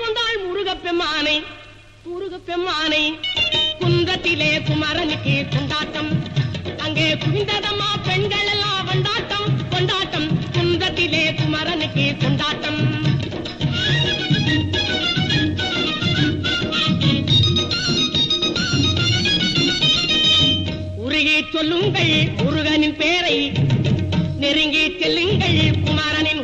கொண்டாள் முருகப்பெம்மானை. முருகப்பெம்மானை குன்றத்திலே குமரனுக்கு கொண்டாட்டம். அங்கே குவிந்ததம்மா பெண்கள் எல்லாம் கொண்டாட்டம் கொண்டாட்டம் குன்றத்திலே குமரனுக்கு கொண்டாட்டம். உருகி சொல்லுங்கள் முருகனின் பேரை. நெருங்கி செல்லுங்கள் குமாரனின்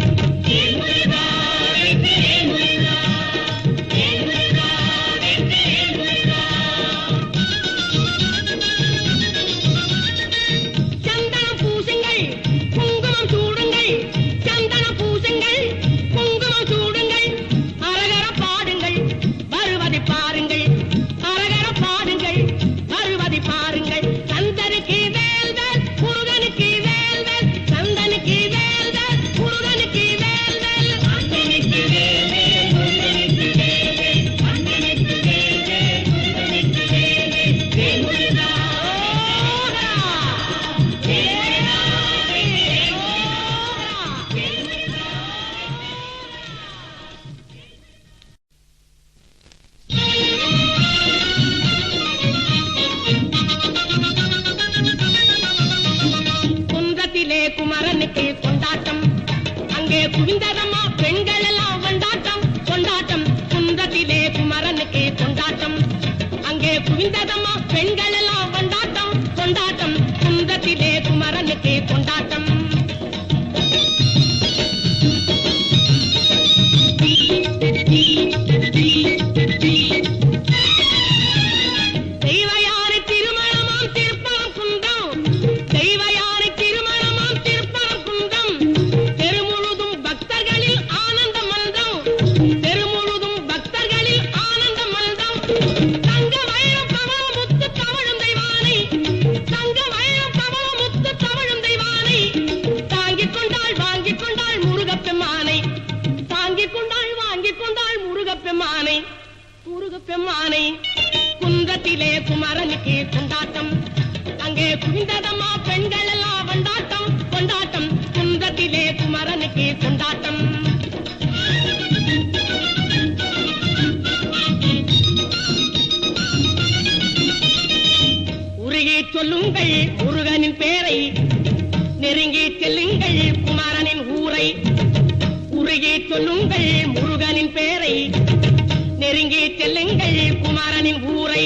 சுந்தரமா பெண்கள் எல்லாம் கொண்டாட்டம். கொண்டாட்டம் குன்றத்திலே குமரனுக்கு கொண்டாட்டம். அங்கே குவிந்ததம்மா பெண்கள் மானை குன்றத்திலே குமரனுக்கு கொண்டாட்டம். அங்கே குவிந்ததம்மா பெண்கள் எல்லாம் கொண்டாட்டம் கொண்டாட்டம். குன்றத்திலே குமரனுக்கு கொண்டாட்டம். உருகி சொல்லுங்கள் முருகனின் பேரை நெருங்கி செல்லுங்கள் குமாரனின் ஊரை. உருகி சொல்லுங்கள் முருகனின் பேரை நெருங்கி செல்லுங்கள் குமாரனின் ஊரை.